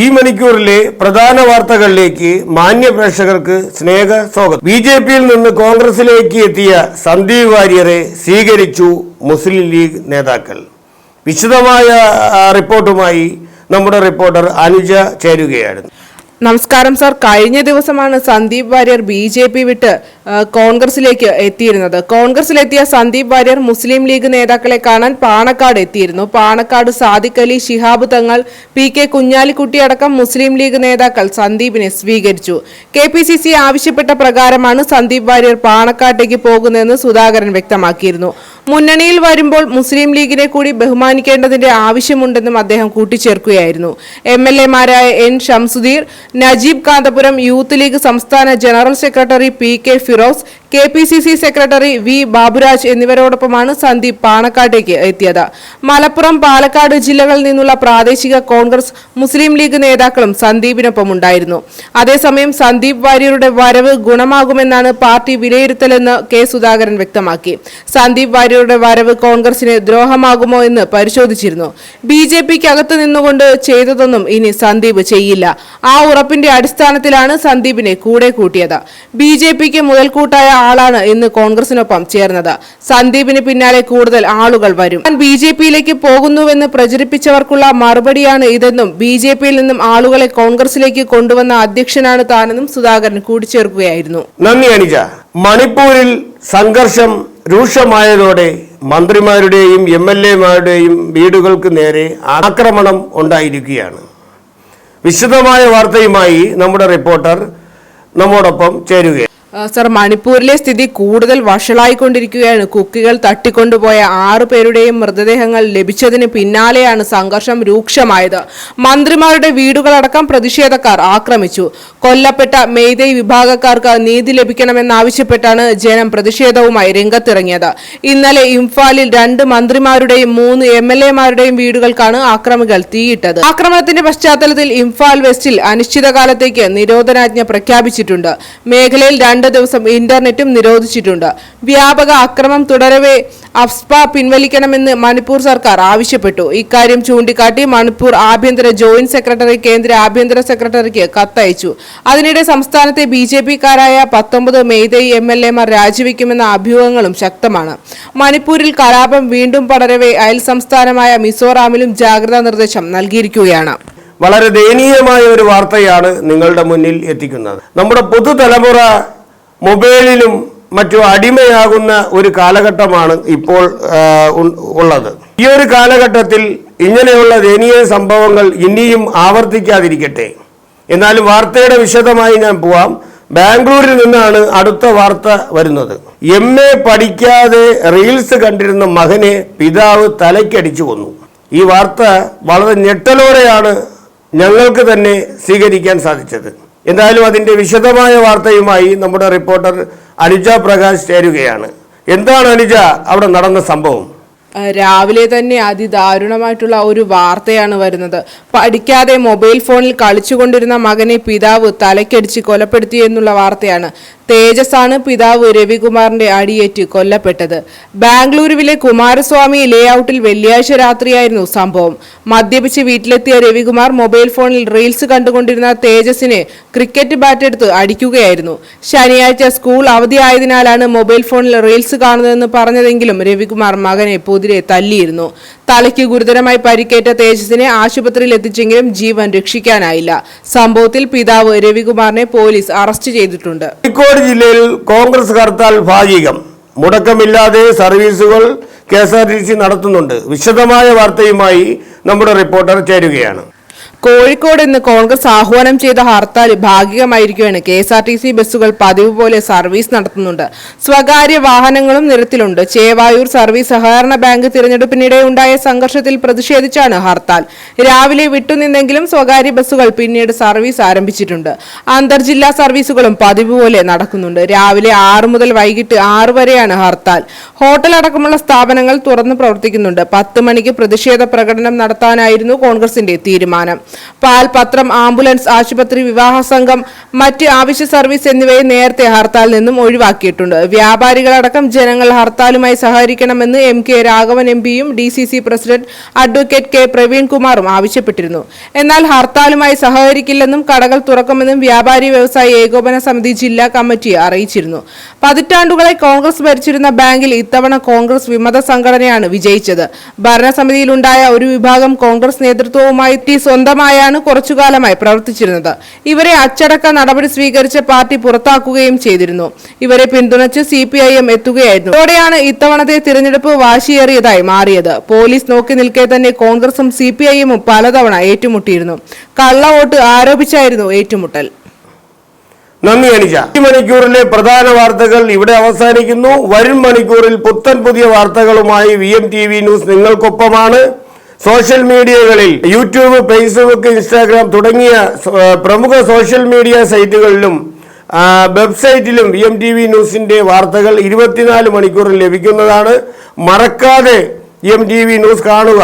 ഈ മണിക്കൂറിലെ പ്രധാന വാർത്തകളിലേക്ക് മാന്യ പ്രേക്ഷകർക്ക് സ്നേഹ സ്വാഗതം. ബി ജെ പിയിൽ നിന്ന് കോൺഗ്രസിലേക്ക് എത്തിയ സന്ദീപ് വാര്യരെ സ്വീകരിച്ചു മുസ്ലിം ലീഗ് നേതാക്കൾ. വിശദമായ റിപ്പോർട്ടുമായി നമ്മുടെ റിപ്പോർട്ടർ അനുജ ചേരുകയാണ് നമസ്കാരം സാർ. കഴിഞ്ഞ ദിവസമാണ് Sandeep Warrier B J P വിട്ട് കോൺഗ്രസിലേക്ക് എത്തിയിരുന്നത്. കോൺഗ്രസിലെത്തിയ സന്ദീപ് വാര്യർ മുസ്ലിം ലീഗ് നേതാക്കളെ കാണാൻ പാണക്കാട് എത്തിയിരുന്നു. പാണക്കാട് സാദിഖ് അലി ശിഹാബ് തങ്ങൾ പി കെ കുഞ്ഞാലിക്കുട്ടി അടക്കം മുസ്ലിം ലീഗ് നേതാക്കൾ സന്ദീപിനെ സ്വീകരിച്ചു. കെ പി സി സി ആവശ്യപ്പെട്ട പ്രകാരമാണ് സന്ദീപ് വാര്യർ പാണക്കാട്ടേക്ക് പോകുന്നതെന്ന് സുധാകരൻ വ്യക്തമാക്കിയിരുന്നു. മുന്നണിയിൽ വരുമ്പോൾ മുസ്ലിം ലീഗിനെ കൂടി ബഹുമാനിക്കേണ്ടതിന്റെ ആവശ്യമുണ്ടെന്നും അദ്ദേഹം കൂട്ടിച്ചേർക്കുകയായിരുന്നു. എം എൽ എമാരായ എൻ ഷംസുദീർ നജീബ് കാന്തപുരം യൂത്ത് ലീഗ് സംസ്ഥാന general secretary P K Firoz K P C C secretary V Baburaj എന്നിവരോടൊപ്പമാണ് Sandeep പാണക്കാട്ടേക്ക് എത്തിയത്. മലപ്പുറം പാലക്കാട് ജില്ലകളിൽ നിന്നുള്ള പ്രാദേശിക കോൺഗ്രസ് മുസ്ലിം ലീഗ് നേതാക്കളും സന്ദീപിനൊപ്പം ഉണ്ടായിരുന്നു അതേസമയം സന്ദീപ് വാര്യരുടെ വരവ് ഗുണമാകുമെന്നാണ് പാർട്ടി വിലയിരുത്തലെന്ന് കെ സുധാകരൻ വ്യക്തമാക്കി. സന്ദീപ് വാര്യരുടെ വരവ് കോൺഗ്രസിന് ദ്രോഹമാകുമോ എന്ന് പരിശോധിച്ചിരുന്നു. ബി ജെ പിക്ക് അകത്ത് നിന്നുകൊണ്ട് ചെയ്തതൊന്നും ഇനി സന്ദീപ് ചെയ്യില്ല. ആ ഉറപ്പിന്റെ അടിസ്ഥാനത്തിലാണ് സന്ദീപിനെ കൂടെ കൂട്ടിയത്. ബി ജെ പിക്ക് മുതൽക്കൂട്ടായ ആളാണ് ഇന്ന് കോൺഗ്രസിനൊപ്പം ചേർന്നത്. സന്ദീപിന് പിന്നാലെ കൂടുതൽ ആളുകൾ വരും. താൻ ബി ജെ പിയിലേക്ക് പോകുന്നുവെന്ന് പ്രചരിപ്പിച്ചവർക്കുള്ള മറുപടിയാണ് ഇതെന്നും ബി ജെ പിയിൽ നിന്നും ആളുകളെ കോൺഗ്രസിലേക്ക് കൊണ്ടുവന്ന അധ്യക്ഷനാണ് താനെന്നും സുധാകരൻ കൂട്ടിച്ചേർക്കുകയായിരുന്നു. നന്ദി അനിജ. മണിപ്പൂരിൽ സംഘർഷം രൂക്ഷമായതോടെ മന്ത്രിമാരുടെയും എം എൽ എമാരുടെയും വീടുകൾക്ക് നേരെ ആക്രമണം ഉണ്ടായിരിക്കുകയാണ്. വിശദമായ വാർത്തയുമായി നമ്മുടെ റിപ്പോർട്ടർ നമ്മോടൊപ്പം ചേരുകയാണ്. സർ മണിപ്പൂരിലെ സ്ഥിതി കൂടുതൽ വഷളായിക്കൊണ്ടിരിക്കുകയാണ്. കുക്കികൾ തട്ടിക്കൊണ്ടുപോയ ആറു പേരുടെയും മൃതദേഹങ്ങൾ ലഭിച്ചതിന് പിന്നാലെയാണ് സംഘർഷം രൂക്ഷമായത്. മന്ത്രിമാരുടെ വീടുകളടക്കം പ്രതിഷേധക്കാർ ആക്രമിച്ചു. കൊല്ലപ്പെട്ട മെയ്തൈ വിഭാഗക്കാർക്ക് നീതി ലഭിക്കണമെന്നാവശ്യപ്പെട്ടാണ് ജനം പ്രതിഷേധവുമായി രംഗത്തിറങ്ങിയത്. ഇന്നലെ ഇംഫാലിൽ രണ്ട് മന്ത്രിമാരുടെയും മൂന്ന് എം എൽ എമാരുടെയും വീടുകൾക്കാണ് ആക്രമികൾ തീയിട്ടത്. ആക്രമണത്തിന്റെ പശ്ചാത്തലത്തിൽ ഇംഫാൽ വെസ്റ്റിൽ അനിശ്ചിതകാലത്തേക്ക് നിരോധനാജ്ഞ പ്രഖ്യാപിച്ചിട്ടുണ്ട്. മേഖലയിൽ രണ്ട് ദിവസം ഇന്റർനെറ്റും നിരോധിച്ചിട്ടുണ്ട്. വ്യാപക അക്രമം തുടരവേ അഫ്സ്പ പിൻവലിക്കണമെന്ന് മണിപ്പൂർ സർക്കാർ ആവശ്യപ്പെട്ടു. ഇക്കാര്യം ചൂണ്ടിക്കാട്ടി മണിപ്പൂർ ആഭ്യന്തര ജോയിന്റ് സെക്രട്ടറി കേന്ദ്ര ആഭ്യന്തര സെക്രട്ടറിക്ക് കത്തയച്ചു. അതിനിടെ സംസ്ഥാനത്തെ ബി ജെ പിക്കാരായ പത്തൊമ്പത് മെയ്തൈ എം എൽ എമാർ രാജിവെക്കുമെന്ന അഭ്യൂഹങ്ങളും ശക്തമാണ്. മണിപ്പൂരിൽ കലാപം വീണ്ടും പടരവേ അയൽ സംസ്ഥാനമായ മിസോറാമിലും ജാഗ്രതാ നിർദ്ദേശം നൽകിയിരിക്കുകയാണ്. വളരെ ദയനീയമായ ഒരു വാർത്തയാണ് നിങ്ങളുടെ മുന്നിൽ എത്തിക്കുന്നത്. നമ്മുടെ പുതുതലമുറ മൊബൈലിലും മറ്റു അടിമയാകുന്ന ഒരു കാലഘട്ടമാണ് ഇപ്പോൾ ഉള്ളത്. ഈ ഒരു കാലഘട്ടത്തിൽ ഇങ്ങനെയുള്ള ദയനീയ സംഭവങ്ങൾ ഇനിയും ആവർത്തിക്കാതിരിക്കട്ടെ. എന്നാലും വാർത്തയുടെ വിശദമായി ഞാൻ പോവാം. ബാംഗ്ലൂരിൽ നിന്നാണ് അടുത്ത വാർത്ത വരുന്നത്. എം എ പഠിക്കാതെ റീൽസ് കണ്ടിരുന്ന മകനെ പിതാവ് തലയ്ക്കടിച്ചു കൊന്നു. ഈ വാർത്ത വളരെ ഞെട്ടലോടെയാണ് ഞങ്ങൾക്ക് തന്നെ സ്വീകരിക്കാൻ സാധിച്ചത്. എന്തായാലും അതിന്റെ വിശദമായ വാർത്തയുമായി നമ്മുടെ റിപ്പോർട്ടർ അനുജ പ്രകാശ് ചേരുകയാണ്. എന്താണ് അനുജ അവിടെ നടന്ന സംഭവം? രാവിലെ തന്നെ അതിദാരുണമായിട്ടുള്ള ഒരു വാർത്തയാണ് വരുന്നത്. പഠിക്കാതെ മൊബൈൽ ഫോണിൽ കളിച്ചുകൊണ്ടിരുന്ന മകനെ പിതാവ് തലക്കടിച്ച് കൊലപ്പെടുത്തി എന്നുള്ള വാർത്തയാണ്. തേജസാണ് പിതാവ് രവികുമാറിന്റെ അടിയേറ്റ് കൊല്ലപ്പെട്ടത്. ബാംഗ്ലൂരുവിലെ കുമാരസ്വാമി ലേഔട്ടിൽ വെള്ളിയാഴ്ച രാത്രിയായിരുന്നു സംഭവം. മദ്യപിച്ച് വീട്ടിലെത്തിയ രവികുമാർ മൊബൈൽ ഫോണിൽ റീൽസ് കണ്ടുകൊണ്ടിരുന്ന തേജസിനെ ക്രിക്കറ്റ് ബാറ്റ് എടുത്ത് അടിക്കുകയായിരുന്നു. ശനിയാഴ്ച സ്കൂൾ അവധിയായതിനാലാണ് മൊബൈൽ ഫോണിൽ റീൽസ് കാണുന്നതെന്ന് പറഞ്ഞതെങ്കിലും രവികുമാർ മകനെ പൊതിരെ തല്ലിയിരുന്നു. തലയ്ക്ക് ഗുരുതരമായി പരിക്കേറ്റ തേജസിനെ ആശുപത്രിയിൽ എത്തിച്ചെങ്കിലും ജീവൻ രക്ഷിക്കാനായില്ല. സംഭവത്തിൽ പിതാവ് രവികുമാറിനെ പോലീസ് അറസ്റ്റ് ചെയ്തിട്ടുണ്ട്. കോഴിക്കോട് ജില്ലയിൽ കോൺഗ്രസ് ഹർത്താൽ ഭാഗികം. മുടക്കമില്ലാതെ സർവീസുകൾ K S R T C നടത്തുന്നുണ്ട്. വിശദമായ വാർത്തയുമായി നമ്മുടെ റിപ്പോർട്ടർ ചേരുകയാണ്. കോഴിക്കോട് ഇന്ന് കോൺഗ്രസ് ആഹ്വാനം ചെയ്ത hartal ഭാഗികമായിരിക്കുകയാണ്. K S R T C ബസ്സുകൾ പതിവ് പോലെ സർവീസ് നടത്തുന്നുണ്ട്. സ്വകാര്യ വാഹനങ്ങളും നിരത്തിലുണ്ട്. ചേവായൂർ സർവീസ് സഹകരണ ബാങ്ക് തിരഞ്ഞെടുപ്പിനിടെ ഉണ്ടായ സംഘർഷത്തിൽ പ്രതിഷേധിച്ചാണ് ഹർത്താൽ. രാവിലെ വിട്ടുനിന്നെങ്കിലും സ്വകാര്യ ബസ്സുകൾ പിന്നീട് സർവീസ് ആരംഭിച്ചിട്ടുണ്ട്. അന്തർജില്ലാ സർവീസുകളും പതിവ് പോലെ നടക്കുന്നുണ്ട്. രാവിലെ ആറ് മുതൽ വൈകിട്ട് ആറ് വരെയാണ് ഹർത്താൽ. ഹോട്ടൽ അടക്കമുള്ള സ്ഥാപനങ്ങൾ തുറന്നു പ്രവർത്തിക്കുന്നുണ്ട്. പത്ത് മണിക്ക് പ്രതിഷേധ പ്രകടനം നടത്താനായിരുന്നു കോൺഗ്രസിന്റെ തീരുമാനം. പാൽ പത്രം ആംബുലൻസ് ആശുപത്രി വിവാഹ സംഘം മറ്റ് ആവശ്യ സർവീസ് എന്നിവയെ നേരത്തെ ഹർത്താലിൽ നിന്നും ഒഴിവാക്കിയിട്ടുണ്ട്. വ്യാപാരികളടക്കം ജനങ്ങൾ ഹർത്താലുമായി സഹകരിക്കണമെന്ന് എം കെ രാഘവൻ എം പിയും D C C president advocate K പ്രവീൺകുമാറും ആവശ്യപ്പെട്ടിരുന്നു. എന്നാൽ ഹർത്താലുമായി സഹകരിക്കില്ലെന്നും കടകൾ തുറക്കുമെന്നും വ്യാപാരി വ്യവസായി ഏകോപന സമിതി ജില്ലാ കമ്മിറ്റി അറിയിച്ചിരുന്നു. പതിറ്റാണ്ടുകളെ കോൺഗ്രസ് ഭരിച്ചിരുന്ന ബാങ്കിൽ ഇത്തവണ കോൺഗ്രസ് വിമത സംഘടനയാണ് വിജയിച്ചത്. ഭരണസമിതിയിലുണ്ടായ ഒരു വിഭാഗം കോൺഗ്രസ് നേതൃത്വവുമായി ടി സ്വന്തമായാണ് കുറച്ചുകാലമായി പ്രവർത്തിച്ചിരുന്നത്. ഇവരെ അച്ചടക്ക നടപടി സ്വീകരിച്ച പാർട്ടി പുറത്താക്കുകയും ചെയ്തിരുന്നു. ഇവരെ പിന്തുണച്ച് സി പി ഐ എം എത്തുകയായിരുന്നു. ഇതോടെയാണ് ഇത്തവണത്തെ തിരഞ്ഞെടുപ്പ് വാശിയേറിയതായി മാറിയത്. പോലീസ് നോക്കി നിൽക്കെ തന്നെ കോൺഗ്രസും സി പി ഐ എമ്മും പലതവണ ഏറ്റുമുട്ടിയിരുന്നു. കള്ളവോട്ട് ആരോപിച്ചായിരുന്നു ഏറ്റുമുട്ടൽ. നന്ദി അനിജ. ഈ മണിക്കൂറിലെ പ്രധാന വാർത്തകൾ ഇവിടെ അവസാനിക്കുന്നു. വരും മണിക്കൂറിൽ പുത്തൻ പുതിയ വാർത്തകളുമായി V M T V news നിങ്ങൾക്കൊപ്പമാണ്. Social മീഡിയകളിൽ യൂട്യൂബ് ഫേസ്ബുക്ക് ഇൻസ്റ്റാഗ്രാം തുടങ്ങിയ പ്രമുഖ സോഷ്യൽ മീഡിയ സൈറ്റുകളിലും വെബ്സൈറ്റിലും വി എം ടി വി ന്യൂസിന്റെ വാർത്തകൾ ഇരുപത്തിനാല് മണിക്കൂറിൽ ലഭിക്കുന്നതാണ്. മറക്കാതെ എം ടി വി ന്യൂസ് കാണുക.